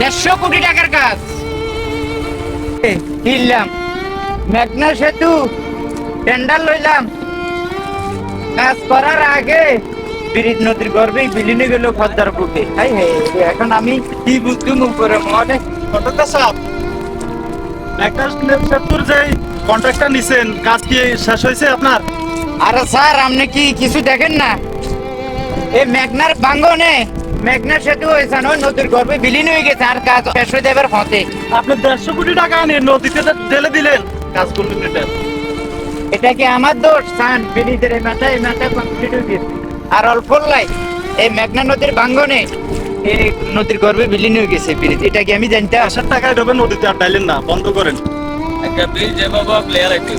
দেড়শো কোটি টাকার কাজ। কিনলাম। মেঘনা সেতু টেন্ডার লইলাম। কাজ করার আগে বিরিদ নদীর গর্বেই বিলীনে গেল খদ্দার বুকে। হাই হে এখন আমি কি বুঝতুম উপরে মনে কন্ট্রাক্টর সাহেব একটা সেতুর যে কন্ট্রাক্টটা নিছেন কাজ কি শেষ হয়েছে আপনার? আরে স্যার আপনি কি কিছু দেখেন না? এই মেঘনার বাঙ্গনে মেঘনা সেতু হয়েছে নদীর গর্ভে বিলীন হয়ে গেছে আর কাজ শেষ হয়ে দেবার হতে আপনি দেড়শো কোটি টাকা আনি নদীতে ঢেলে দিলেন। কাজ করলেন এটা এটা কি আমার দোষ? সান ব্রিজের এই মাথা এই মাথা কমপ্লিট হয়ে গেছে। আর অল্প লাই এই মেঘনা নদীর বাঙ্গনে এই নদীর গর্ভে বিলীন হয়ে গেছে ব্রিজ এটা কি আমি জানতাম? আসার টাকায় ঢোবেন নদীতে আর ডাইলেন না বন্ধ করেন। একটা বিল যে বাবা প্লেয়ার একটু।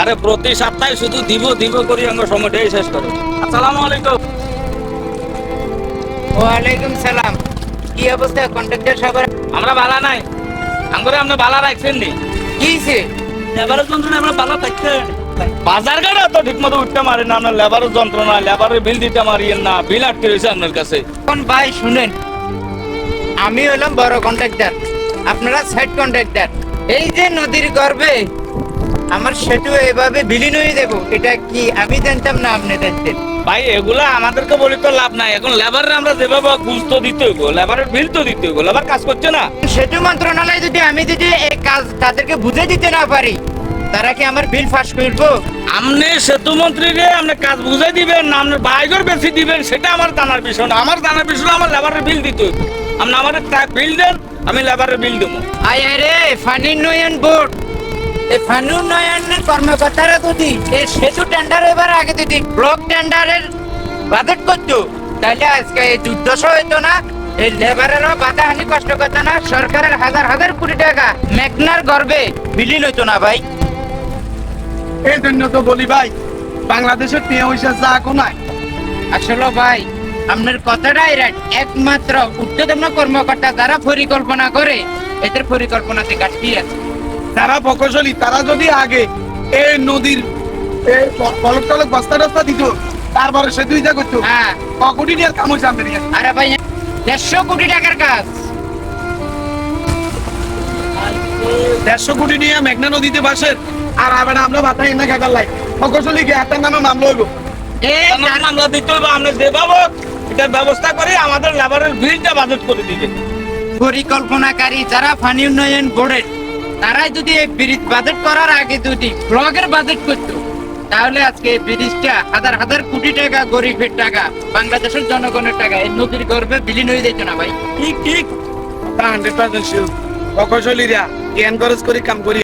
আরে প্রতি সপ্তাহে শুধু দিব দিব করি আমার সময়টাই শেষ করো। আসসালামু আলাইকুম। ওয়ালাইকুম সালাম। কি অবস্থা? কন্ট্রাক্টর সাহেব আমরা বালা নাই। আঙ্গুরে আমরা বালা রাখছেন নি। কি হয়েছে? লেবারের যন্ত্রণা আমরা বালা থাকতে বাজার ঘাটে তো ঠিক মতো উঠতে মারে না আপনার লেবারের যন্ত্রণা লেবারের বিল দিতে মারিয়েন না বিল আটকে রয়েছে আপনার কাছে। এখন ভাই শুনেন আমি হলাম বড় কন্ট্রাক্টর আপনারা সাইড কন্ট্রাক্টর এই যে নদীর গর্ভে আমার সেতু এভাবে বিলীন হয়ে দেবো এটা কি আমি জানতাম না আপনি জানতেন ভাই এগুলা আমাদেরকে বলি তো লাভ নাই। এখন লেবারের আমরা যেভাবে ঘুষ তো দিতে হইব লেবারের বিল তো দিতে হইব লেবার কাজ করছে না। সেতু মন্ত্রণালয় যদি আমি যদি এই কাজ তাদেরকে বুঝে দিতে না পারি তারা কি আমার বিল ফাঁস করব? আপনি সেতু মন্ত্রীকে আপনি কাজ বুঝাই দিবেন না আপনার বাইগর বেশি দিবেন সেটা আমার জানার বিষয় না। আমার জানার বিষয় আমার লেবারের বিল দিতে হইব। আপনি আমার বিল দেন আমি লেবারের বিল দেবো। আয় রে ফানি উন্নয়ন বোর্ড এই উন্নয়নের কর্মকর্তারা যদি এই সেতু টেন্ডার এবার আগে যদি ব্লক টেন্ডারের বাজেট করতো তাহলে আজকে এই দুর্দশা হইতো না এই লেবারেরও বাধাহানি কষ্ট করতো না সরকারের হাজার হাজার কোটি টাকা মেঘনার গর্বে বিলীন হইতো না ভাই। এই জন্য তো বলি ভাই বাংলাদেশের টিয়া হইসা যা কোনায় আসলে ভাই আপনার কথাটাই রাইট একমাত্র উচ্চতম কর্মকর্তা যারা পরিকল্পনা করে এদের পরিকল্পনাতে ঘাটতি আছে। যারা প্রকৌশলী তারা যদি আগে এই নদীর এই পলক টলক বস্তা টস্তা দিত তারপরে সে দুই যা করতো। হ্যাঁ। কোটি নিয়ে কাম হয়েছে আমাদের আরে ভাই দেড়শো কোটি টাকার কাজ। দেড়শো কোটি নিয়ে মেঘনা নদীতে বাসের আর আবার আমরা মাথায় এনে খাবার লাই। প্রকৌশলী কি একটা নামে নাম লইব এ আমার মামলা দিতে হইব আপনি যেভাবে এটার ব্যবস্থা করে আমাদের লেবারের বিলটা বাজেট করে দিবেন পরিকল্পনাকারী যারা ফানি উন্নয়ন বোর্ডের তারাই যদি এই ব্রিজ বাজেট করার আগে যদি ব্লকের বাজেট করতো, তাহলে আজকে এই ব্রিজটা হাজার হাজার কোটি টাকা, গরিবের টাকা, বাংলাদেশের জনগণের টাকা, এই নদীর গর্ভে বিলীন হয়ে যেত না ভাই। ঠিক ঠিক। হান্ড্রেড পার্সেন্ট শিওর অকশলীরা জ্ঞান খরচ করে কাম করি।